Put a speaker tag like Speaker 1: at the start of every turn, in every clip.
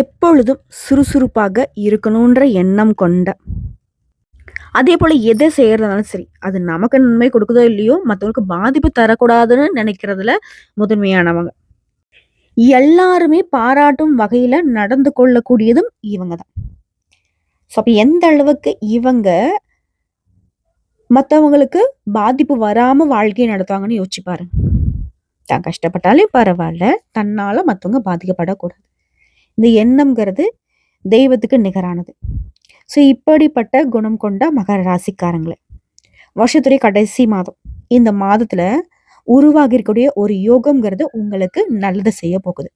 Speaker 1: எப்பொழுதும் சுறுசுறுப்பாக இருக்கணுன்ற எண்ணம் கொண்ட. அதே போல எதை செய்யறதுனாலும் சரி அது நமக்கு நன்மை கொடுக்குதோ இல்லையோ மற்றவங்களுக்கு பாதிப்பு தரக்கூடாதுன்னு நினைக்கிறதுல முதன்மையானவங்க. எல்லாருமே பாராட்டும் வகையில நடந்து கொள்ளக்கூடியதும் இவங்க தான் ஸோ அப்போ எந்த அளவுக்கு இவங்க மற்றவங்களுக்கு பாதிப்பு வராம வாழ்க்கையை நடத்துவாங்கன்னு யோசிச்சு பாருங்க. தான் கஷ்டப்பட்டாலே பரவாயில்ல தன்னால மற்றவங்க பாதிக்கப்படக்கூடாது. இந்த எண்ணம்ங்கிறது தெய்வத்துக்கு நிகரானது. ஸோ இப்படிப்பட்ட குணம் கொண்ட மகர ராசிக்காரங்களை வருஷத்துடைய கடைசி மாதம் இந்த மாதத்துல உருவாகிருக்கக்கூடிய ஒரு யோகம்ங்கிறது உங்களுக்கு நல்லதை செய்ய போகுது.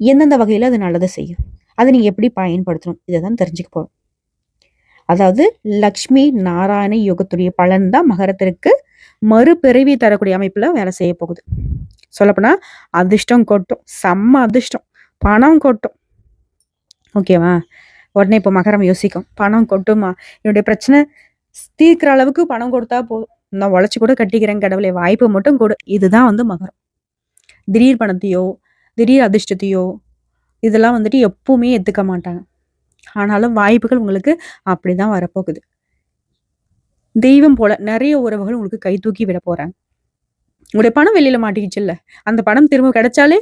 Speaker 1: எந்தெந்த வகையில் அது நல்லதை செய்யும்? அதை நீங்க எப்படி பயன்படுத்தணும்? இதை தான் தெரிஞ்சுக்க போகிறோம் அதாவது லக்ஷ்மி நாராயண யோகத்துடைய பலன் தான் மகரத்திற்கு மறுபிறவி தரக்கூடிய அமைப்புல வேலை செய்ய போகுது. சொல்லப்போனா அதிர்ஷ்டம் கொட்டும் செம்ம அதிர்ஷ்டம். பணம் கொட்டும். ஓகேவா? உடனே இப்போ மகரம் யோசிக்கும். பணம் கொட்டுமா? என்னுடைய பிரச்சனை தீர்க்கிற அளவுக்கு பணம் கொடுத்தா போதும். நான் உழைச்சி கூட கட்டிக்கிறேன் கடவுளை. வாய்ப்பு மட்டும் கொடு. இதுதான் வந்து மகரம். திடீர் பணத்தையோ திடீர் அதிர்ஷ்டத்தையோ இதெல்லாம் வந்துட்டு எப்பவுமே எத்துக்க மாட்டாங்க. ஆனாலும் வாய்ப்புகள் உங்களுக்கு அப்படிதான் வரப்போகுது. தெய்வம் போல நிறைய உறவுகள் உங்களுக்கு கை தூக்கி விட போறாங்க. உங்களுடைய பணம் வெளியில மாட்டிக்கிச்சு இல்ல அந்த பணம் திரும்ப கிடைச்சாலே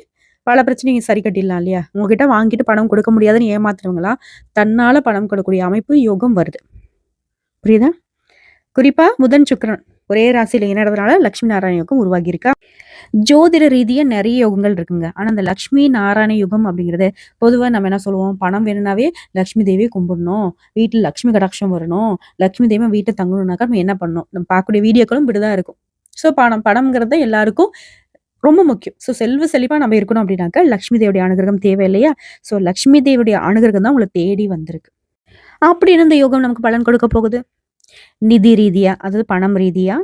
Speaker 1: பல பிரச்சனைங்க சரி கட்டிடலாம் இல்லையா? உங்ககிட்ட வாங்கிட்டு பணம் கொடுக்க முடியாதுன்னு ஏமாத்துறவங்களா தன்னால பணம் கொடுக்கக்கூடிய அமைப்பு யோகம் வருது. புரியுதா? குறிப்பா புதன் சுக்கரன் ஒரே ராசியில இணைறதுனால லக்ஷ்மி நாராயண யோகம் உருவாகி இருக்கா ஜோதிட ரீதியா நிறைய யோகங்கள் இருக்குங்க. ஆனா அந்த லக்ஷ்மி நாராயண யுகம் அப்படிங்கிறது பொதுவா நம்ம என்ன சொல்லுவோம்? பணம் வேணும்னாவே லக்ஷ்மி தேவியை கும்பிடணும். வீட்டுல லக்ஷ்மி கடாட்சம் வரணும். லக்ஷ்மி தேவி வீட்டை தங்கணும்னாக்கா நம்ம என்ன பண்ணணும்? நம்ம பார்க்கக்கூடிய வீடியோக்களும் இப்படிதான் இருக்கும். ஸோ பணம் பணம்ங்கிறது எல்லாருக்கும் ரொம்ப முக்கியம். ஸோ செல்வ செழிப்பா நம்ம இருக்கணும் அப்படின்னாக்கா லக்ஷ்மி தேவியுடைய அனுகிரகம் தேவை இல்லையா ஸோ லக்ஷ்மி தேவியுடைய அனுகிரகம் தான் உங்களை தேடி வந்திருக்கு. அப்படின்னு இந்த யோகம் நமக்கு பலன் கொடுக்க போகுது? நிதி ரீதியா அதாவது பணம் ரீதியா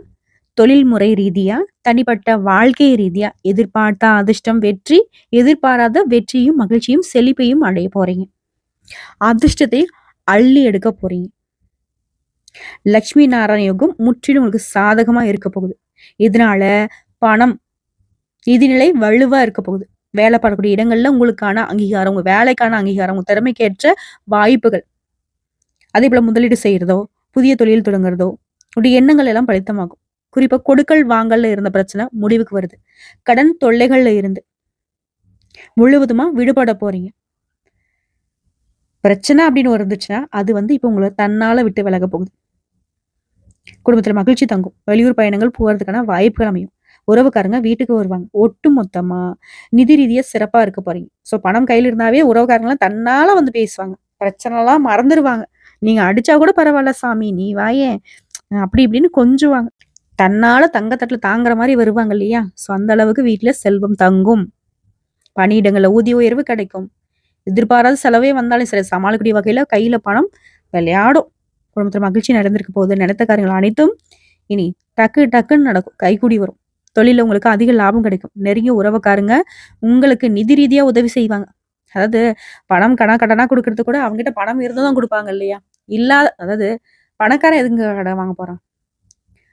Speaker 1: தொழில் முறை ரீதியா தனிப்பட்ட வாழ்க்கை ரீதியா எதிர்பார்த்த அதிர்ஷ்டம் வெற்றி எதிர்பாராத வெற்றியும் மகிழ்ச்சியும் செழிப்பையும் அடைய போறீங்க. அதிர்ஷ்டத்தை அள்ளி எடுக்க போறீங்க. லக்ஷ்மி நாராயண யோகம் முற்றிலும் உங்களுக்கு சாதகமா இருக்க போகுது. இதனால பணம் நிதிநிலை வலுவா இருக்க போகுது. வேலை பார்க்கக்கூடிய இடங்கள்ல உங்களுக்கான அங்கீகாரம் உங்க வேலைக்கான அங்கீகாரம் உங்க திறமைக்கேற்ற வாய்ப்புகள். அதே போல முதலீடு செய்யறதோ புதிய தொழில் தொடங்குறதோ உடைய எண்ணங்கள் எல்லாம் பலித்தமாகும். குறிப்பா கொடுக்கல் வாங்கல்ல இருந்த பிரச்சனை முடிவுக்கு வருது. கடன் தொல்லைகள்ல இருந்து முழுவதுமா விடுபட போறீங்க. பிரச்சனை அப்படின்னு இருந்துச்சுன்னா அது வந்து இப்போ உங்களை தன்னால விட்டு விலக போகுது. குடும்பத்துல மகிழ்ச்சி தங்கும். வெளியூர் பயணங்கள் போகிறதுக்கான வாய்ப்புகள் அமையும். உறவுக்காரங்க வீட்டுக்கு வருவாங்க. ஒட்டு மொத்தமா நிதி ரீதியா சிறப்பா இருக்க போறீங்க. சோ பணம் கையில இருந்தாவே உறவுக்காரங்களாம் தன்னால வந்து பேசுவாங்க. பிரச்சனை எல்லாம் மறந்துடுவாங்க நீங்க அடிச்சா கூட பரவாயில்ல சாமி நீ வாயேன் அப்படி இப்படின்னு கொஞ்சுவாங்க. தன்னால தங்கத்தட்டில் தாங்குற மாதிரி வருவாங்க இல்லையா? ஸோ அந்த அளவுக்கு வீட்டில் செல்வம் தங்கும். பணியிடங்களில் ஊதிய உயர்வு கிடைக்கும். எதிர்பாராத செலவே வந்தாலும் சரி சமாளிக்கக்கூடிய வகையில் கையில் பணம் விளையாடும். குடும்பத்தில் மகிழ்ச்சி நடந்திருக்க போகுது. நினைத்த காரியங்கள் அனைத்தும் இனி டக்கு டக்குன்னு நடக்கும். கைகூடி வரும். தொழில உங்களுக்கு அதிக லாபம் கிடைக்கும். நெருங்கிய உறவுக்காரங்க உங்களுக்கு நிதி ரீதியா உதவி செய்வாங்க. அதாவது பணம் கடன் கடனா கொடுக்கறது கூட அவங்ககிட்ட பணம் இருந்தால் தான் கொடுப்பாங்க இல்லையா? இல்லாத அதாவது பணக்காரன் எதுங்க கடன் வாங்க போறான்?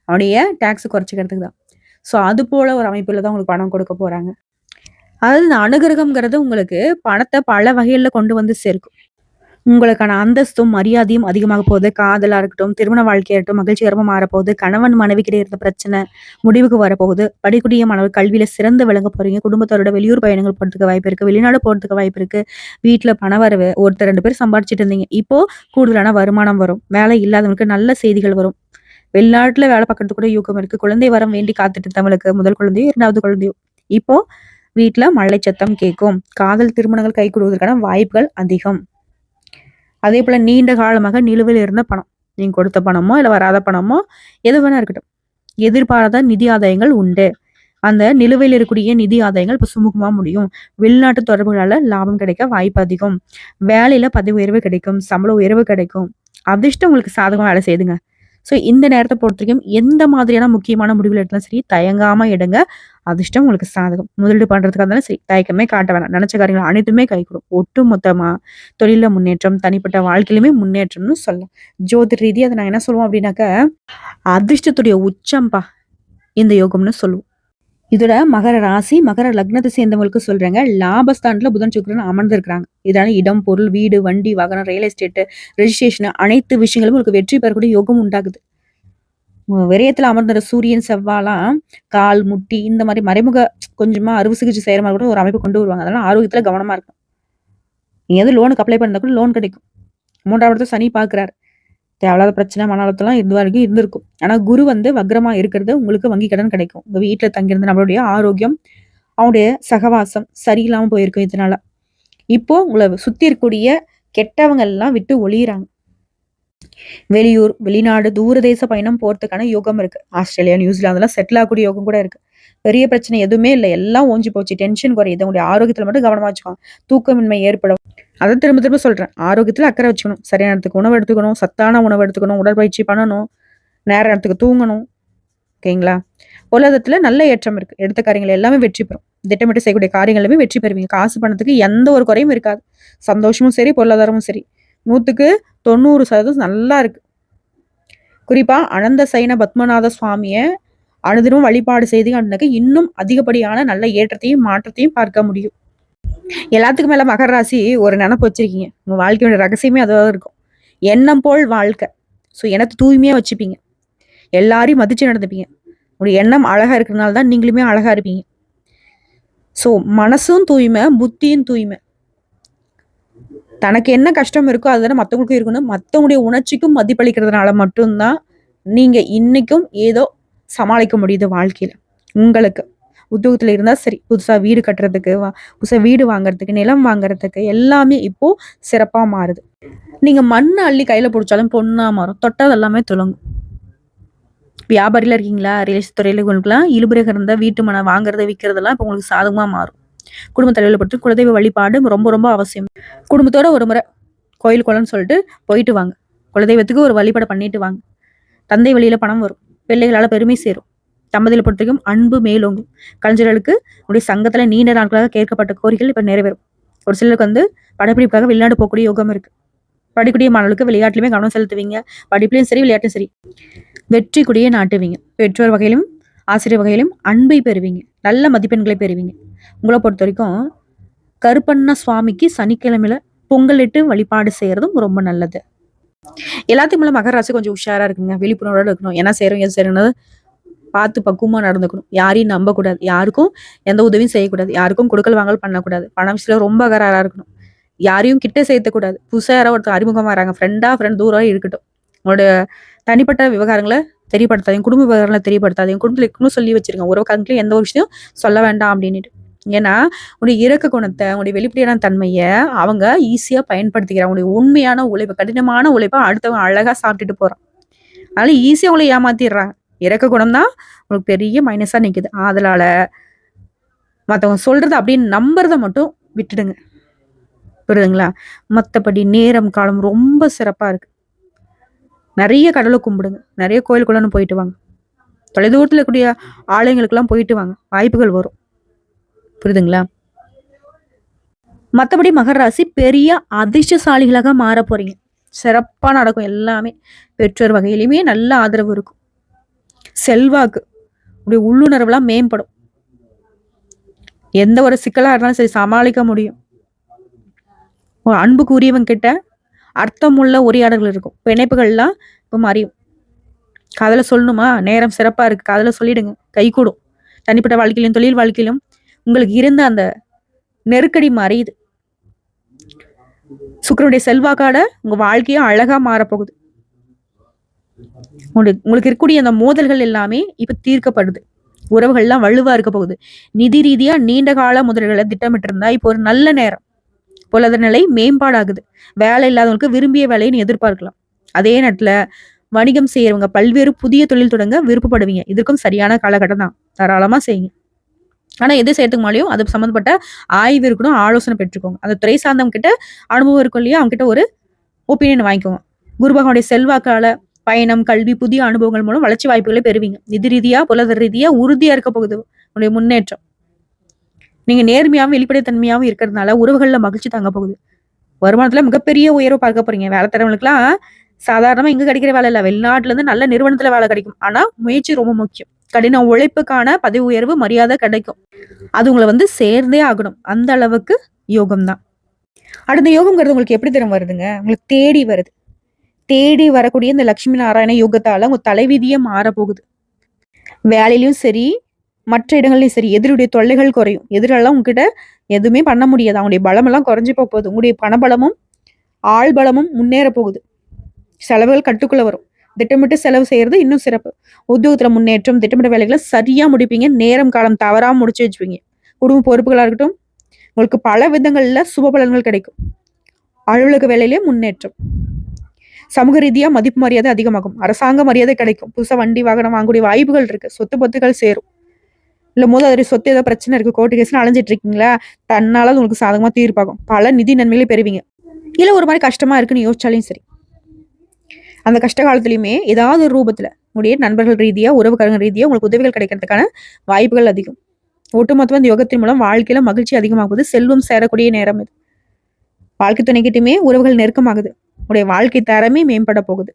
Speaker 1: அவனுடைய டேக்ஸ் குறைச்சிக்கிறதுக்கு தான்? ஸோ அது போல ஒரு அமைப்புல தான் உங்களுக்கு பணம் கொடுக்க போறாங்க. அதாவது இந்த அனுகிரகம்ங்கிறது உங்களுக்கு பணத்தை பல வகையில் கொண்டு வந்து சேர்க்கும். உங்களுக்கான அந்தஸ்தும் மரியாதையும் அதிகமாக போகுது. காதலா இருக்கட்டும் திருமண வாழ்க்கையாகட்டும் மகிழ்ச்சிகரமாக மாறப்போகுது கணவன் மனைவி கிட்ட இருந்த பிரச்சனை முடிவுக்கு வரப்போகுது படிக்கூடிய மாணவர் கல்வியில சிறந்து விளங்க போறீங்க. குடும்பத்தோட வெளியூர் பயணங்கள் போறதுக்கு வாய்ப்பு இருக்கு. வெளிநாடு போறதுக்கு வாய்ப்பு இருக்கு. வீட்டுல பண வரவு ஒருத்தர் ரெண்டு பேர் சம்பாதிச்சிட்டு இருந்தீங்க. இப்போ கூடுதலான வருமானம் வரும். வேலை இல்லாதவங்களுக்கு நல்ல செய்திகள் வரும். வெளிநாட்டுல வேலை பார்க்கறது கூட யூக்கம் இருக்கு. குழந்தை வரம் வேண்டி காத்துட்டு தமிழுக்கு முதல் குழந்தையோ இரண்டாவது குழந்தையோ. இப்போ வீட்டுல மழை சத்தம் கேட்கும் காதல் திருமணங்கள் கை கொடுவதற்கான வாய்ப்புகள் அதிகம். அதே போல் நீண்ட காலமாக நிலுவையில் இருந்த பணம். நீங்கள் கொடுத்த பணமோ இல்லை வராத பணமோ எது வேணா இருக்கட்டும். எதிர்பாராத நிதி ஆதாயங்கள் உண்டு. அந்த நிலுவையில் இருக்கக்கூடிய நிதி ஆதாயங்கள் இப்போ சுமூகமாக முடியும். வெளிநாட்டு தொடர்புகளால் லாபம் கிடைக்க வாய்ப்பு அதிகம். வேலையில் பதவி உயர்வு கிடைக்கும். சம்பள உயர்வு கிடைக்கும். அதிர்ஷ்டம் உங்களுக்கு சாதகமாக வேலை செய்துங்க ஸோ இந்த நேரத்தை பொறுத்த வரைக்கும் எந்த மாதிரியான முக்கியமான முடிவுகள் எடுத்தாலும் சரி தயங்காமல் எடுங்க. அதிர்ஷ்டம் உங்களுக்கு சாதகம். முதலீடு பண்ணுறதுக்காக இருந்தாலும் சரி தயக்கமே காட்ட வேணாம். நினச்ச காரியங்கள் அனைத்துமே கைகூடும் ஒட்டு மொத்தமாக தொழிலில் முன்னேற்றம் தனிப்பட்ட வாழ்க்கையிலுமே முன்னேற்றம்னு சொல்லலாம். ஜோதிட ரீதி அதை நான் என்ன சொல்லுவோம் அப்படின்னாக்க அதிர்ஷ்டத்துடைய உச்சம்பா இந்த யோகம்னு சொல்லுவோம். இதோட மகர ராசி மகர லக்னத்தை சேர்ந்தவங்களுக்கு சொல்றேங்க. லாபஸ்தானத்துல புதன் சுக்கிரன் அமர்ந்திருக்கிறாங்க. இதனால இடம் பொருள் வீடு வண்டி வாகனம் ரியல் எஸ்டேட் ரெஜிஸ்ட்ரேஷன் அனைத்து விஷயங்களும் உங்களுக்கு வெற்றி பெறக்கூடிய யோகம் உண்டாகுது. விரயத்தில் அமர்ந்த சூரியன் செவ்வாலாம் கால் முட்டி இந்த மாதிரி மறைமுக கொஞ்சமா அறுவை சிகிச்சை செய்யற மாதிரி கூட ஒரு அமைப்பு கொண்டு வருவாங்க. அதனால ஆரோக்கியத்துல கவனமா இருக்கும் எது லோனுக்கு அப்ளை பண்ணா கூட லோன் கிடைக்கும். மூன்றாவது இடத்துல சனி பாக்குறாரு தேவையில்லாத பிரச்சனை மன அழுத்தம்லாம் இது வரைக்கும் இருந்திருக்கும். ஆனா குரு வந்து வக்ரமா இருக்கிறது உங்களுக்கு வங்கி கடன் கிடைக்கும். உங்க வீட்டுல தங்கியிருந்த நம்மளுடைய ஆரோக்கியம் அவனுடைய சகவாசம் சரியில்லாம போயிருக்கும் இதனால. இப்போ உங்களை சுத்தி இருக்கக்கூடிய கெட்டவங்க எல்லாம் விட்டு ஒளியிறாங்க. வெளியூர் வெளிநாடு தூரதேச பயணம் போறதுக்கான யோகம் இருக்கு. ஆஸ்திரேலியா நியூசிலாந்துலாம் செட்டில் ஆகக்கூடிய யோகம் கூட இருக்கு. பெரிய பிரச்சனை எதுவுமே இல்லை. எல்லாம் ஓஞ்சி போச்சு. டென்ஷன் குறையுது உங்களுடைய ஆரோக்கியத்துல மட்டும் கவனமா வச்சுக்கோங்க தூக்கமின்மை ஏற்படும். அதை திரும்ப திரும்ப சொல்றேன். ஆரோக்கியத்துல அக்கறை வச்சுக்கணும். சரியான இடத்துக்கு உணவு எடுத்துக்கணும். சத்தான உணவு எடுத்துக்கணும். உடற்பயிற்சி பண்ணணும். நேர இடத்துக்கு தூங்கணும். ஓகேங்களா? பொருளாதாரத்தில் நல்ல ஏற்றம் இருக்கு. எடுத்த காரியங்கள் எல்லாமே வெற்றி பெறும். திட்டமிட்டு செய்யக்கூடிய காரியங்களுமே வெற்றி பெறுவீங்க. காசு பணத்துக்கு எந்த ஒரு குறையும் இருக்காது. சந்தோஷமும் சரி பொருளாதாரமும் சரி. நூற்றுக்கு தொண்ணூறு சதவீதம் நல்லா இருக்கு. குறிப்பாக அனந்த சைன பத்மநாத சுவாமியை அனுதினம் வழிபாடு செய்து அப்படின்னாக்க இன்னும் அதிகப்படியான நல்ல ஏற்றத்தையும் மாற்றத்தையும் பார்க்க முடியும். எல்லாத்துக்கும் மேலே மகர ராசி ஒரு நினப்பு வச்சிருக்கீங்க. உங்கள் வாழ்க்கையோட ரகசியமே அதாவது இருக்கும். எண்ணம் போல் வாழ்க்கை. ஸோ எண்ணத்தை தூய்மையாக வச்சுப்பீங்க. எல்லாரையும் மதித்து நடந்துப்பீங்க. உங்களுடைய எண்ணம் அழகாக இருக்கிறதுனால தான் நீங்களுமே அழகாக இருப்பீங்க. ஸோ மனசும் தூய்மை புத்தியும் தூய்மை. தனக்கு என்ன கஷ்டம் இருக்கோ அதுதானே மற்றவங்களுக்கும் இருக்கணும். மற்றவங்களுடைய உணர்ச்சிக்கும் மதிப்பளிக்கிறதுனால மட்டும்தான் நீங்கள் இன்றைக்கும் ஏதோ சமாளிக்க முடியுது வாழ்க்கையில். உங்களுக்கு. உத்தியோகத்தில் இருந்தால் சரி புதுசாக வீடு கட்டுறதுக்கு வா- புதுசாக வீடு வாங்குறதுக்கு நிலம் வாங்குறதுக்கு எல்லாமே இப்போது சிறப்பாக மாறுது. நீங்கள் மண்ணை அள்ளி கையில் பிடிச்சாலும் பொண்ணாக மாறும். தொட்டால் எல்லாமே துலங்கும் வியாபாரியில் இருக்கீங்களா? ரியல் எஸ்டேட் துறையில உங்களுக்குலாம் இழுபறியாக இருந்தால் வீட்டு மனை வாங்குறது விற்கிறதெல்லாம் இப்போ உங்களுக்கு சாதகமாக மாறும். குடும்ப தலைவர்கள் பொறுத்து குலதெய்வ வழிபாடு ரொம்ப ரொம்ப அவசியம். குடும்பத்தோட ஒரு முறை கோயில் குளம்னு சொல்லிட்டு போயிட்டு வாங்க. குலதெய்வத்துக்கு ஒரு வழிபாடு பண்ணிட்டு வாங்க. தந்தை வழியில பணம் வரும். பிள்ளைகளால பெருமை சேரும். தம்பதியில் பொறுத்தவரைக்கும் அன்பு மேலோங்கும். கலைஞர்களுக்கு உடைய சங்கத்துல நீண்ட நாட்களாக கேட்கப்பட்ட கோரிக்கைகள் இப்ப நிறைவேறும். ஒரு சிலருக்கு வந்து படப்பிடிப்புக்காக வெளிநாடு போகக்கூடிய யோகம் இருக்கு. படிக்கூடிய மாணவர்களுக்கு விளையாட்டுலயுமே கவனம் செலுத்துவீங்க. படிப்புலையும் சரி விளையாட்டும் சரி. வெற்றி கொடியை நாட்டுவீங்க. பெற்றோர் வகையிலும் ஆசிரியர் வகையிலும் அன்பை பெறுவீங்க. நல்ல மதிப்பெண்களை பெறுவீங்க. உங்களை பொறுத்த வரைக்கும் கருப்பண்ண சுவாமிக்கு சனிக்கிழமையில பொங்கலிட்டு வழிபாடு செய்யறதும் ரொம்ப நல்லது. எல்லாத்தையும் மேல மகர ராசி கொஞ்சம் உஷாரா இருக்குங்க. விழிப்புணர்வோட இருக்கணும். என்ன செய்யறோம் எது செய்யணும் பார்த்து பக்குவமா நடந்துக்கணும். யாரையும் நம்பக்கூடாது. யாருக்கும் எந்த உதவியும் செய்யக்கூடாது. யாருக்கும் கொடுக்கல் வாங்கல் பண்ணக்கூடாது. பண விஷயத்துல ரொம்ப அகராரா இருக்கணும். யாரையும் கிட்ட சேர்த்தக்கூடாது. புதுசா யாரோ ஒருத்தர் அறிமுகம் வராங்க. ஃப்ரெண்டா ஃப்ரெண்ட் தூரம் இருக்கட்டும். உங்களோட தனிப்பட்ட விவகாரங்களை தெரியப்படுத்தாதீங்க. குடும்ப விவகாரங்களை தெரியப்படுத்தாதீங்க. குடும்பத்துல இருக்கணும் சொல்லி வச்சிருக்கேன் உறவுக்காரங்களும் எந்த ஒரு விஷயம் சொல்ல வேண்டாம் அப்படின்னுட்டு. ஏன்னா உடைய இறக்க குணத்தை உடைய வெளிப்படையான தன்மையை அவங்க ஈஸியாக பயன்படுத்திக்கிறாங்க. உடைய உண்மையான உழைப்பு கடினமான உழைப்பை அடுத்தவங்க அழகாக சாப்பிட்டுட்டு போகிறான் அதனால ஈஸியாக உங்களை ஏமாத்திடுறாங்க இறக்க குணம் தான் உங்களுக்கு பெரிய மைனஸாக நிற்குது அதனால மற்றவங்க சொல்கிறது அப்படின்னு நம்புறத மட்டும் விட்டுடுங்க. புரியுதுங்களா? மற்றபடி நேரம் காலம் ரொம்ப சிறப்பாக இருக்குது நிறைய கடலை கும்பிடுங்க. நிறைய கோயிலுக்குள்ளன்னு போயிட்டு வாங்க. தொலைதூரத்தில் இருக்கக்கூடிய ஆலயங்களுக்கெல்லாம் போயிட்டு வாங்க. வாய்ப்புகள் வரும். புரியுதுங்களா? மற்றபடி மகராசி பெரிய அதிர்ஷ்டசாலிகளாக மாற போறீங்க. சிறப்பாக நடக்கும் எல்லாமே. பெற்றோர் வகையிலுமே நல்ல ஆதரவு இருக்கும். செல்வாக்கு உடைய உள்ளுணர்வுலாம் மேம்படும். எந்த ஒரு சிக்கலாக இருந்தாலும் சரி சமாளிக்க முடியும். ஒரு அன்புக்குரியவங்க கிட்ட அர்த்தமுள்ள உரையாடல்கள் இருக்கும். பிணைப்புகள்லாம் இப்போ மறியும். காதல சொல்லணுமா? நேரம் சிறப்பாக இருக்குது காதல சொல்லிடுங்க. கை கூடும். தனிப்பட்ட வாழ்க்கையிலும் தொழில் வாழ்க்கையிலும் உங்களுக்கு இருந்த அந்த நெருக்கடி மறையுது. சுக்கரனுடைய செல்வாக்கால உங்க வாழ்க்கையும் அழகா மாறப்போகுது. உங்களுக்கு உங்களுக்கு இருக்கக்கூடிய அந்த மோதல்கள் எல்லாமே இப்ப தீர்க்கப்படுது. உறவுகள்லாம் வலுவா இருக்க போகுது. நிதி ரீதியா நீண்ட கால முதல்களை திட்டமிட்டு இருந்தா இப்போ ஒரு நல்ல நேரம். பொருளாதார நிலை மேம்பாடாகுது. வேலை இல்லாதவங்களுக்கு விரும்பிய வேலையை எதிர்பார்க்கலாம். அதே நேரத்துல வணிகம் செய்யறவங்க பல்வேறு புதிய தொழில் தொடங்க விருப்பப்படுவீங்க. இதற்கும் சரியான காலகட்டம் தான். தாராளமா செய்யுங்க. ஆனால் எது சேர்த்துக்க முன்னாடியும் அது சம்மந்தப்பட்ட ஆய்வு இருக்கணும் ஆலோசனை பெற்றுக்கோங்க. அந்த துறை சார்ந்தவங்க கிட்ட அனுபவம் இருக்கும் இல்லையா அவங்க கிட்ட ஒரு ஒப்பீனியன் வாங்கிக்கோங்க. குரு பகவானுடைய செல்வாக்கால பயணம் கல்வி புதிய அனுபவங்கள் மூலம் வளர்ச்சி வாய்ப்புகளை பெறுவீங்க. நிதி ரீதியா பொருளாதார ரீதியா உறுதியா இருக்க போகுது உங்களுடைய முன்னேற்றம். நீங்க நேர்மையாவும் வெளிப்படைத்தன்மையாகவும் இருக்கிறதுனால உறவுகள்ல மகிழ்ச்சி தாங்க போகுது. வருமானத்துல மிகப்பெரிய உயர்வு பார்க்க போறீங்க. வேலை தரவங்களுக்குலாம் சாதாரணமா இங்க கிடைக்கிற வேலை இல்லை. வெளிநாட்டுல இருந்து நல்ல நிறுவனத்துல வேலை கிடைக்கும். ஆனா முயற்சி ரொம்ப முக்கியம். கடின உழைப்புக்கான பதவி உயர்வு மரியாதை கிடைக்கும். அது உங்களை வந்து சேர்ந்தே ஆகணும். அந்த அளவுக்கு யோகம் தான் அடுத்த யோகம்ங்கிறது உங்களுக்கு எப்படி தரம் வருதுங்க? உங்களுக்கு தேடி வருது. தேடி வரக்கூடிய இந்த லட்சுமி நாராயண யோகத்தால உங்க தலைவிதியே மாற போகுது வேலையிலயும் சரி மற்ற இடங்கள்லயும் சரி எதிரியுடைய தொல்லைகள் குறையும். எதிரெல்லாம் உங்ககிட்ட எதுவுமே பண்ண முடியாது. அவங்களுடைய பலமெல்லாம் குறைஞ்சு போக போகுது. உங்களுடைய பணபலமும் ஆள் பலமும் முன்னேற போகுது. செலவுகள் கட்டுக்குள்ள வரும். திட்டமிட்டு செலவு செய்யறது இன்னும் சிறப்பு. உத்தியோகத்துல முன்னேற்றம் திட்டமிட்ட வேலைகளை சரியா முடிப்பீங்க. நேரம் காலம் தவறாம முடிச்சு வச்சுப்பீங்க. குடும்ப பொறுப்புகளா இருக்கட்டும் உங்களுக்கு பல விதங்கள்ல சுப பலன்கள் கிடைக்கும். அலுவலக வேலையிலேயே முன்னேற்றம். சமூக ரீதியா மதிப்பு மரியாதை அதிகமாகும். அரசாங்க மரியாதை கிடைக்கும். புதுசா வண்டி வாகனம் வாங்கக்கூடிய வாய்ப்புகள் இருக்கு. சொத்து பத்துகள் சேரும். இல்லை போது அதோட சொத்து ஏதோ பிரச்சனை இருக்கு. கோர்ட்டு கேஸ்னு அலைஞ்சிட்டு இருக்கீங்களா? தன்னால அது உங்களுக்கு சாதகமா தீர்ப்பாகும். பல நிதி நன்மைகளை பெறுவீங்க. இல்ல ஒரு மாதிரி கஷ்டமா இருக்குன்னு யோசிச்சாலையும் சரி. அந்த கஷ்ட காலத்துலையுமே ஏதாவது ஒரு ரூபத்துல உங்களுடைய நண்பர்கள் ரீதியாக உறவுக்காரங்க ரீதியாக உங்களுக்கு உதவிகள் கிடைக்கிறதுக்கான வாய்ப்புகள் அதிகம். ஒட்டுமொத்தமாக இந்த யோகத்தின் மூலம் வாழ்க்கையில் மகிழ்ச்சி அதிகமாகுது செல்வம் சேரக்கூடிய நேரம் இது. வாழ்க்கை துணைக்கிட்டுமே உறவுகள் நெருக்கமாகுது. உடைய வாழ்க்கை தரமே மேம்பட போகுது.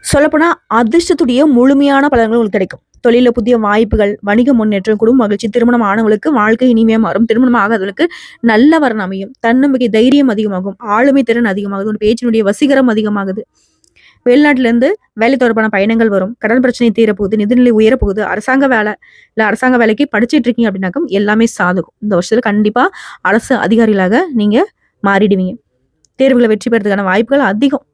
Speaker 1: சொல்லப்போனால் அதிர்ஷ்டத்துடைய முழுமையான பலன்கள் உங்களுக்கு கிடைக்கும். தொழிலில் புதிய வாய்ப்புகள் வணிக முன்னேற்றம் குடும்ப மகிழ்ச்சி திருமணம் ஆனவங்களுக்கு வாழ்க்கை இனிமையாக மாறும். திருமணம் ஆகாதவர்களுக்கு நல்ல வரன் அமையும். தன்னம்பிக்கை தைரியம் அதிகமாகும். ஆளுமை திறன் அதிகமாகுது. உங்க பேச்சினுடைய வசீகரம் அதிகமாகுது. வெளிநாட்டிலேருந்து வேலை தொடர்பான பயணங்கள் வரும். கடன் பிரச்சனை தீரப்போகுது நிதிநிலை உயரப்போகுது அரசாங்க வேலை இல்லை அரசாங்க வேலைக்கு படிச்சுட்டு இருக்கீங்க அப்படின்னாக்கும் எல்லாமே சாதகம். இந்த வருஷத்துல கண்டிப்பா அரசு அதிகாரிகளாக நீங்க மாறிடுவீங்க. தேர்வுகளை வெற்றி பெறதுக்கான வாய்ப்புகள் அதிகம்.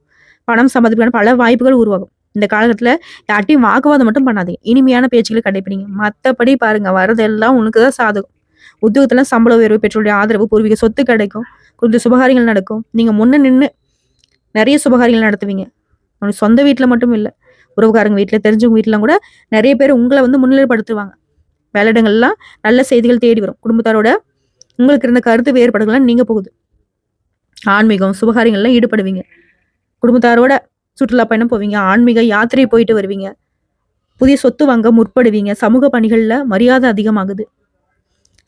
Speaker 1: பணம் சம்பாதிக்கான பல வாய்ப்புகள் உருவாகும். இந்த காலகட்டத்தில் யார்ட்டையும் வாக்குவாதம் மட்டும் பண்ணாதீங்க. இனிமையான பேச்சுகளை கடைப்பிடிங்க. மற்றபடி பாருங்க வரதெல்லாம் உனக்கு தான் சாதகம். உத்தியோகத்தில் சம்பள உயர்வு பெற்றோருடைய ஆதரவு பூர்வீக சொத்து கிடைக்கும். கொஞ்சம் சுபகாரியங்கள் நடக்கும். நீங்கள் முன்ன நின்று நிறைய சுபகாரியங்கள் நடத்துவீங்க. உங்க சொந்த வீட்டில் மட்டும் இல்லை உறவுக்காரங்க வீட்டில் தெரிஞ்சவங்க வீட்டிலாம் கூட நிறைய பேர் உங்களை வந்து முன்னிலைப்படுத்துவாங்க. வேலையிடங்கள்லாம் நல்ல செய்திகள் தேடி வரும். குடும்பத்தாரோட உங்களுக்கு இருந்த கருத்து வேறுபாடுகள்லாம் நீங்கள் போகுது. ஆன்மீகம் சுபகாரியங்கள்லாம் ஈடுபடுவீங்க. குடும்பத்தாரோட சுற்றுலா பயணம் போவீங்க ஆன்மீக யாத்திரை போயிட்டு வருவீங்க. புதிய சொத்து வாங்க முற்படுவீங்க. சமூக பணிகளில் மரியாதை அதிகமாகுது.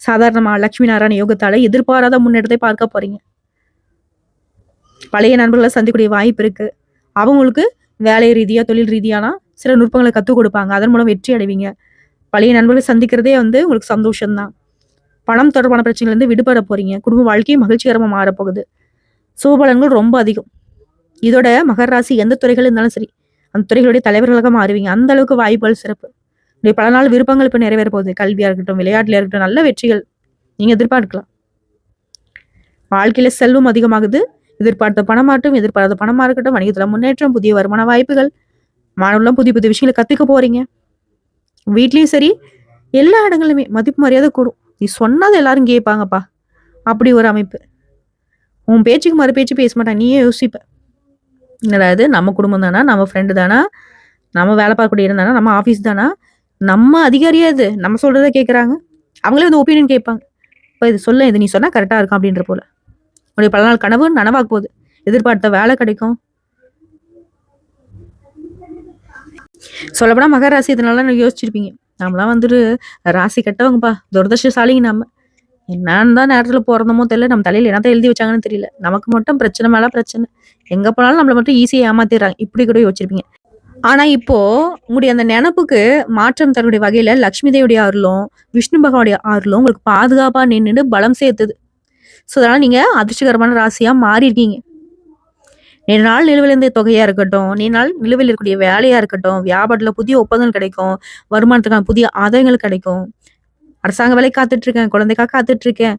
Speaker 1: சாதாரணமாக லட்சுமி நாராயண யோகத்தால் எதிர்பாராத முன்னேற்றத்தை பார்க்க போறீங்க. பழைய நண்பர்களை சந்திக்கக்கூடிய வாய்ப்பு இருக்குது அவங்களுக்கு வேலை ரீதியாக தொழில் ரீதியான சில நுட்பங்களை கற்றுக் கொடுப்பாங்க. அதன் மூலம் வெற்றி அடைவீங்க. பழைய நண்பர்களை சந்திக்கிறதே வந்து உங்களுக்கு சந்தோஷம்தான். பணம் தொடர்பான பிரச்சனைலேருந்து விடுபட போகிறீங்க குடும்ப வாழ்க்கையும் மகிழ்ச்சிகரமாக மாறப்போகுது. சுபபலன்கள் ரொம்ப அதிகம். இதோட மகர ராசி எந்த துறைகள் இருந்தாலும் சரி அந்த துறைகளுடைய தலைவர்களாக மாறுவீங்க. அந்த அளவுக்கு வாய்ப்புகள் சிறப்பு. இப்படி பல நாள் விருப்பங்கள் இப்போ நிறைவேற போகுது. கல்வியாக இருக்கட்டும் விளையாட்டுல இருக்கட்டும் நல்ல வெற்றிகள் நீங்கள் எதிர்பார்க்கலாம். வாழ்க்கையில் செல்வம் அதிகமாகுது. எதிர்பார்த்த பணமாட்டும் எதிர்பார்த்த பணமா இருக்கட்டும் வணிகத்துல முன்னேற்றம் புதிய வருமான வாய்ப்புகள். மாணவர்களும் புதிய புதிய விஷயங்களை கத்துக்க போறீங்க. வீட்லயும் சரி எல்லா இடங்களுமே மதிப்பு மரியாதை கூடும். நீ சொன்னதை எல்லாரும் கேட்பாங்கப்பா அப்படி ஒரு அமைப்பு. உன் பேச்சுக்கு மறு பேச்சு பேச மாட்டான். நீயே யோசிப்ப. அதாவது இது? நம்ம குடும்பம் தானா? நம்ம ஃப்ரெண்டு தானா? நம்ம வேலை பார்க்கக்கூடிய இடம் தானா? நம்ம ஆஃபீஸ் தானா? நம்ம அதிகாரியா இது? நம்ம சொல்றதை கேட்குறாங்க அவங்களே வந்து ஒப்பீனியன் கேட்பாங்க. இப்போ இது சொல்ல இது நீ சொன்னால் கரெக்டாக இருக்கும் அப்படின்ற போல. உன்னுடைய பல நாள் கனவு நனவாக போகுது எதிர்பார்த்த வேலை கிடைக்கும். சொல்லப்போனா மகர ராசி இதனால யோசிச்சிருப்பீங்க. நாமலாம் வந்துட்டு ராசி கெட்டவங்கப்பா. துரதிருஷ்டசாலிங்க நம்ம என்னன்னு தான் நேரத்தில் பிறந்தமோ தெரியல. நம்ம தலையில என்னத்த எழுதி வச்சாங்கன்னு தெரியல. நமக்கு மட்டும் பிரச்சனை மேல பிரச்சனை. எங்க போனாலும் நம்மள மட்டும் ஈஸியாக ஏமாத்திடுறாங்க. இப்படி கூட யோசிச்சிருப்பீங்க. ஆனா இப்போ உங்களுடைய அந்த நினப்புக்கு மாற்றம் தரக்கூடிய வகையில லக்ஷ்மி தேவியுடைய ஆறுலும் விஷ்ணு பகவானுடைய ஆறுலும் உங்களுக்கு பாதுகாப்பா நின்றுட்டு பலம் சேர்த்துது. ஸோ அதனால் நீங்கள் அதிர்ஷ்டகரமான ராசியாக மாறி இருக்கீங்க நீண்ட நாள் நிலுவையில் இருந்த தொகையாக இருக்கட்டும் நீண்ட நாள் நிலுவையில் இருக்கக்கூடிய வேலையாக இருக்கட்டும் வியாபாரத்தில் புதிய ஒப்பந்தங்கள் கிடைக்கும் வருமானத்துக்கான புதிய ஆதாயங்கள் கிடைக்கும். அரசாங்க வேலை காத்துட்ருக்கேன் குழந்தைக்காக காத்துட்ருக்கேன்.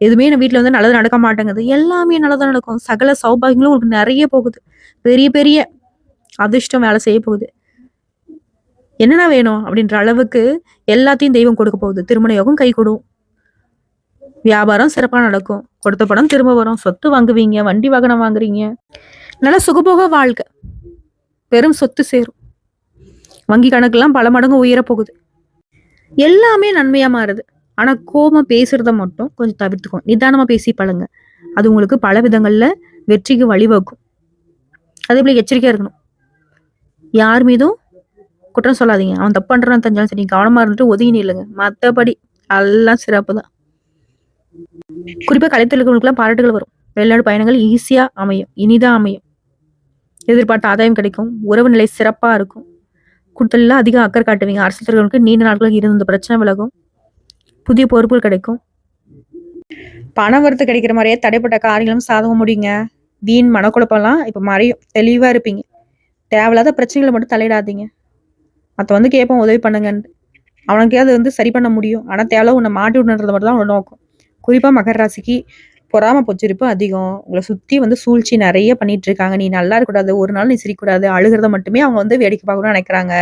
Speaker 1: எதுவுமே என் வீட்டில் வந்து நல்லது நடக்க மாட்டேங்குது. எல்லாமே நல்லதாக நடக்கும். சகல சௌபாகியங்களும் உங்களுக்கு நிறைய போகுது. பெரிய பெரிய அதிர்ஷ்டம் வேலை செய்ய போகுது. என்னென்ன வேணும் அப்படின்ற அளவுக்கு எல்லாத்தையும் தெய்வம் கொடுக்க போகுது. திருமண யோகம் கை கொடுக்கும் வியாபாரம் சிறப்பாக நடக்கும். கொடுத்த பணம் திரும்ப வரும். சொத்து வாங்குவீங்க. வண்டி வாகனம் வாங்குறீங்க. நல்ல சுகபோக வாழ்க்கை. பெரும் சொத்து சேரும். வங்கி கணக்கெல்லாம் பல மடங்கு உயரப் போகுது. எல்லாமே நன்மையா மாறுது. ஆனா கோபம் பேசுறத மட்டும் கொஞ்சம் தவிர்த்துக்கும் நிதானமா பேசி பழங்க அது உங்களுக்கு பல விதங்கள்ல வெற்றிக்கு வழிவகுக்கும். அதே போல எச்சரிக்கையா இருக்கணும்? யார் மீதும் குற்றம் சொல்லாதீங்க. அவன் தப்பு பண்றான்னு தெரிஞ்சாலும் சரி. கவனமா இருந்துட்டு ஒதுங்கி நில்லுங்க. மற்றபடி எல்லாம் சிறப்பு தான் குறிப்பா கலைத்தொழில்களுக்கெல்லாம் பாராட்டுகள் வரும். வெளிநாடு பயணங்கள் ஈஸியா அமையும். இனிதாக அமையும். எதிர்பார்த்த ஆதாயம் கிடைக்கும். உறவு நிலை சிறப்பா இருக்கும். குடுத்தலாம் அதிக அக்கறை காட்டுவீங்க. அரசியல் துறைகளுக்கு நீண்ட நாட்களுக்கு இருந்த பிரச்சனை விலகும். புதிய பொறுப்புகள் கிடைக்கும். பணம் வரத்து கிடைக்கிற மாதிரியே தடைப்பட்ட காரியங்களும் சாதகம் முடியுங்க. வீண் மனக்குழப்பம்லாம் இப்போ மறையும். தெளிவாக இருப்பீங்க. தேவையில்லாத பிரச்சனைகளை மட்டும் தலையிடாதீங்க. மற்ற வந்து கேட்போம் உதவி பண்ணுங்கன்னு அவனுக்கே அது வந்து சரி பண்ண முடியும். ஆனால் தேவை உன்னை மாட்டி விடணுன்றது மட்டும் தான் அவனோட நோக்கம். குறிப்பாக மகர ராசிக்கு பொறாம பொச்சிருப்பு அதிகம். உங்களை சுற்றி வந்து சூழ்ச்சி நிறைய பண்ணிட்டு இருக்காங்க நீ நல்லா இருக்கக்கூடாது ஒரு நாள் நீ சிரிக்கக்கூடாது அழுகிறத மட்டுமே அவங்க வந்து வேடிக்கை பார்க்கணும்னு நினைக்கிறாங்க.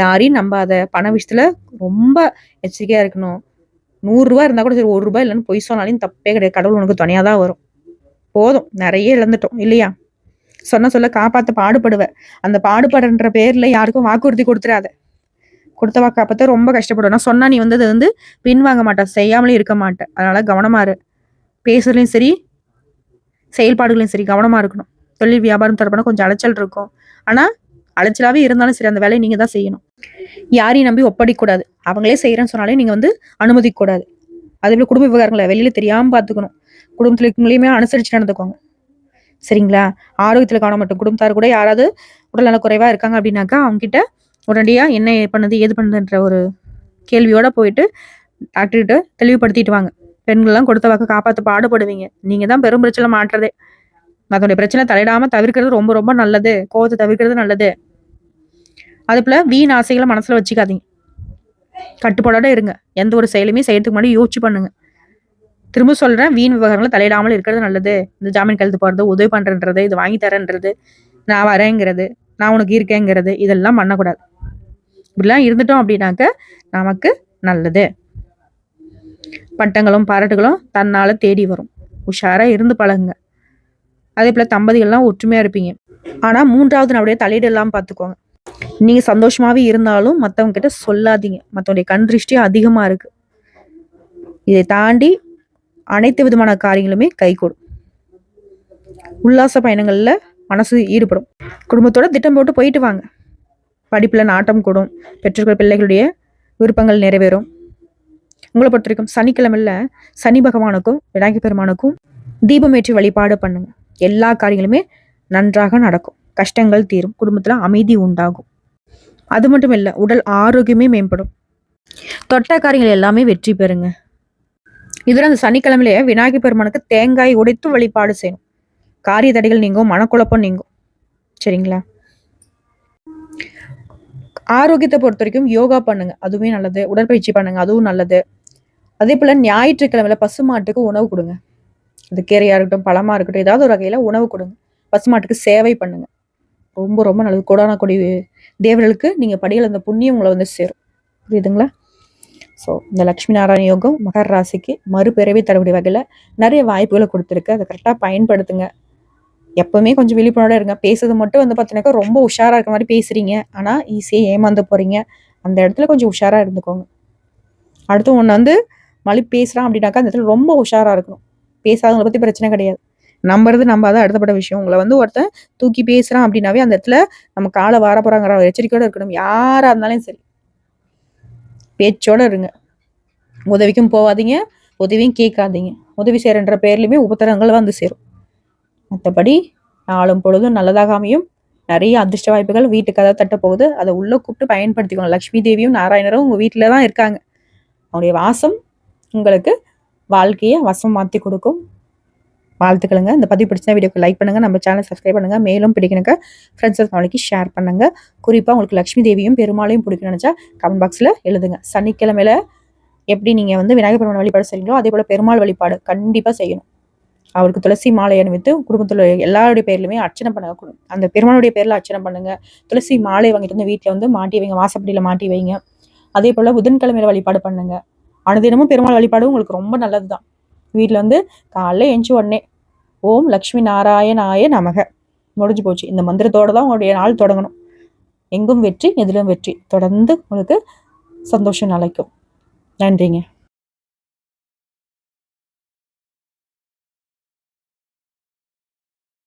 Speaker 1: யாரையும் நம்பாத பண விஷயத்துல ரொம்ப எச்சரிக்கையாக இருக்கணும். நூறுரூவா இருந்தால் கூட சரி ஒரு ரூபாய் இல்லைன்னு பொய் சொன்னாலும் தப்பே கிடையாது. கடவுள் உனக்கு துணையாக தான் வரும். போதும் நிறைய இழந்துட்டோம் இல்லையா? சொன்ன சொல்ல காப்பாற்ற பாடுபடுவ. அந்த பாடுபடுன்ற பேரில் யாருக்கும் வாக்குறுதி கொடுத்துடாத. கொடுத்த வாக்கு ரொம்ப கஷ்டப்படுவேன். நான் சொன்னா நீ வந்து அது வந்து பின்வாங்க மாட்டேன் செய்யாமலே இருக்க மாட்டேன் அதனால கவனமா இரு. பேசுறதுலையும் சரி செயல்பாடுகளையும் சரி கவனமா இருக்கணும். தொழில் வியாபாரம் தரப்பான கொஞ்சம் அலைச்சல் இருக்கும். ஆனா அலைச்சலாவே இருந்தாலும் சரி அந்த வேலையை நீங்க தான் செய்யணும். யாரையும் நம்பி ஒப்படைக்கூடாது அவங்களே செய்யறேன்னு சொன்னாலே நீங்க வந்து அனுமதிக்கூடாது அதே போல குடும்ப விவகாரங்களை? வெளியில தெரியாம பாத்துக்கணும் குடும்பத்துல இருக்கவங்களையுமே அனுசரிச்சு நடந்துக்கோங்க. சரிங்களா? ஆரோக்கியத்தில் கவனம் மட்டும். குடும்பத்தார் கூட யாராவது உடல்நல குறைவாக இருக்காங்க அப்படின்னாக்கா அவங்க உடனடியாக என்ன பண்ணுது ஏது பண்ணுதுன்ற ஒரு கேள்வியோட போயிட்டு டாக்டர்கிட்ட தெளிவுபடுத்திட்டு வாங்க. பெண்கள்லாம் கொடுத்த வாக்கு காப்பாற்ற பாடுபடுவீங்க. நீங்கள் தான் பெரும் பிரச்சனை மாட்டுறதே மத்தவங்களுடைய பிரச்சனை தலையிடாமல் தவிர்க்கிறது ரொம்ப ரொம்ப நல்லது. கோவத்தை தவிர்க்கிறது நல்லது. அது போல வீண் ஆசைகளை மனசில் வச்சுக்காதீங்க. கட்டுப்பாடோட இருங்க. எந்த ஒரு செயலுமே செய்யறதுக்கு முன்னாடி யோசிச்சு பண்ணுங்க. திரும்ப சொல்கிறேன் வீண் விவகாரங்களை தலையிடாமல் இருக்கிறது நல்லது. இந்த ஜாமீன் கழுத்து போகிறது உதவி பண்ணுறன்றது இது வாங்கி தரேன்றது நான் வரேங்கிறது நான் உனக்கு இருக்கேங்கிறது இதெல்லாம் பண்ணக்கூடாது. இப்படிலாம் இருந்துட்டோம் அப்படின்னாக்க நமக்கு நல்லது. பட்டங்களும் பாராட்டுகளும் தன்னால் தேடி வரும். உஷாராக இருந்து பழகுங்க. அதே போல் தம்பதிகள்லாம் ஒற்றுமையாக இருப்பீங்க. ஆனால் மூன்றாவது நம்முடைய தலையீடு எல்லாம் பார்த்துக்கோங்க நீங்கள் சந்தோஷமாகவே இருந்தாலும் மற்றவங்க கிட்ட சொல்லாதீங்க. மற்றவங்களுடைய கண் திருஷ்டி அதிகமாக இருக்குது இதை தாண்டி அனைத்து விதமான காரியங்களுமே கைகூடும் உல்லாச பயணங்களில் மனசு ஈடுபடும். குடும்பத்தோட திட்டம் போட்டு போயிட்டு வாங்க. படிப்பில் நாட்டம் கூடும். பெற்றோர்கள் பிள்ளைகளுடைய விருப்பங்கள் நிறைவேறும். உங்களை பொறுத்த வரைக்கும் சனிக்கிழமையில சனி பகவானுக்கும் விநாயகர் பெருமானுக்கும் தீபமேற்றி வழிபாடு பண்ணுங்க. எல்லா காரியங்களுமே நன்றாக நடக்கும். கஷ்டங்கள் தீரும். குடும்பத்தில் அமைதி உண்டாகும். அது மட்டும் இல்லை உடல் ஆரோக்கியமே மேம்படும். தொட்ட காரியங்கள் எல்லாமே வெற்றி பெறுங்க. இதில் அந்த சனிக்கிழமையிலே விநாயகர் பெருமானுக்கு தேங்காய் உடைத்து வழிபாடு செய்யணும். காரிய தடைகள் நீங்கும் மனக்குழப்பம் நீங்கும். சரிங்களா? ஆரோக்கியத்தை பொறுத்த வரைக்கும் யோகா பண்ணுங்க. அதுவுமே நல்லது. உடற்பயிற்சி பண்ணுங்க. அதுவும் நல்லது. அதே போல் ஞாயிற்றுக்கிழமையில பசுமாட்டுக்கு உணவு கொடுங்க. அது கீரையாக இருக்கட்டும் பழமாக இருக்கட்டும் ஏதாவது ஒரு வகையில் உணவு கொடுங்க. பசுமாட்டுக்கு சேவை பண்ணுங்க. ரொம்ப ரொம்ப நல்லது. கொடான கொடி தேவர்களுக்கு நீங்கள் படியில் அந்த புண்ணியம் உங்களை வந்து சேரும். புரியுதுங்களா? ஸோ இந்த லக்ஷ்மி நாராயண யோகம் மகர ராசிக்கு மறுபிறவி தரக்கூடிய வகையில் நிறைய வாய்ப்புகளை கொடுத்துருக்கு. அதை கரெக்டாக பயன்படுத்துங்க. எப்பவுமே கொஞ்சம் விழிப்புணர்வோட இருங்க. பேசுறது மட்டும் வந்து பார்த்தீங்கன்னாக்கா ரொம்ப உஷாராக இருக்க மாதிரி பேசுறீங்க. ஆனால் ஈஸியாக ஏமாந்து போகிறீங்க அந்த இடத்துல கொஞ்சம் உஷாராக இருந்துக்கோங்க. அடுத்து ஒன்று வந்து மழை பேசுகிறான் அப்படின்னாக்கா அந்த இடத்துல ரொம்ப உஷாராக இருக்கணும். பேசாதவங்களை பற்றி பிரச்சனை கிடையாது. நம்புறது நம்ம அதான் அடுத்தப்பட்ட விஷயம். உங்களை வந்து ஒருத்தன் தூக்கி பேசுகிறான் அப்படின்னாவே அந்த இடத்துல நம்ம காலை வார போகிறாங்கிற ஒரு எச்சரிக்கையோட இருக்கணும். யாராக இருந்தாலும் சரி. பேச்சோட இருங்க. உதவிக்கும் போகாதீங்க. உதவியும் கேட்காதீங்க. உதவி செய்கிறன்ற பேர்லையுமே உபத்திரங்கள் வந்து சேரும். மற்றபடி நாளும் பொழுதும் நல்லதாக அமையும். நிறைய அதிர்ஷ்ட வாய்ப்புகள் வீட்டுக்கு கதை தட்ட போகுது. அதை உள்ளே கூப்பிட்டு பயன்படுத்திக்கணும். லக்ஷ்மி தேவியும் நாராயணரும் உங்கள் வீட்டில் தான் இருக்காங்க. அவங்களுடைய வாசம் உங்களுக்கு வாழ்க்கையை வசம் மாற்றி கொடுக்கும். வாழ்த்துக்களுங்க. இந்த பதிவு பிடிச்சா வீடியோக்கு லைக் பண்ணுங்கள் நம்ம சேனல் சப்ஸ்கிரைப் பண்ணுங்கள் மேலும் பிடிக்கணுங்க. ஃப்ரெண்ட்ஸ் ஃபேமிலிக்கு ஷேர் பண்ணுங்க. குறிப்பாக உங்களுக்கு லக்ஷ்மி தேவியும் பெருமாளையும் பிடிக்கணும்னு நினச்சா கமெண்ட் பாக்ஸில் எழுதுங்க. சனிக்கிழமையில எப்படி நீங்கள் வந்து விநாயகர் பெருமாள் வழிபாடு செய்யறீங்களோ அதே போல் பெருமாள் வழிபாடு கண்டிப்பாக செய்யணும். அவருக்கு துளசி மாலை அணிவித்து குடும்பத்தில் எல்லாருடைய பேர்லையுமே அர்ச்சனை பண்ணுங்க அந்த பெருமானுடைய பேரில் அர்ச்சனை பண்ணுங்க. துளசி மாலை வாங்கிட்டு வந்து வீட்டில் வந்து மாட்டி வைங்க வாசப்படியில் மாட்டி வைங்க. அதே போல் புதன்கிழமையில வழிபாடு பண்ணுங்க. அனுதினமும் பெருமாள் வழிபாடு உங்களுக்கு ரொம்ப நல்லது தான் வீட்டில் வந்து காலைல எஞ்சி உடனே ஓம் லக்ஷ்மி நாராயணாய நமக. முடிஞ்சு போச்சு. இந்த மந்திரத்தோட தான் உங்களுடைய நாள் தொடங்கணும். எங்கும் வெற்றி எதிலும் வெற்றி. தொடர்ந்து உங்களுக்கு சந்தோஷம் நிலைக்கும் நன்றிங்க.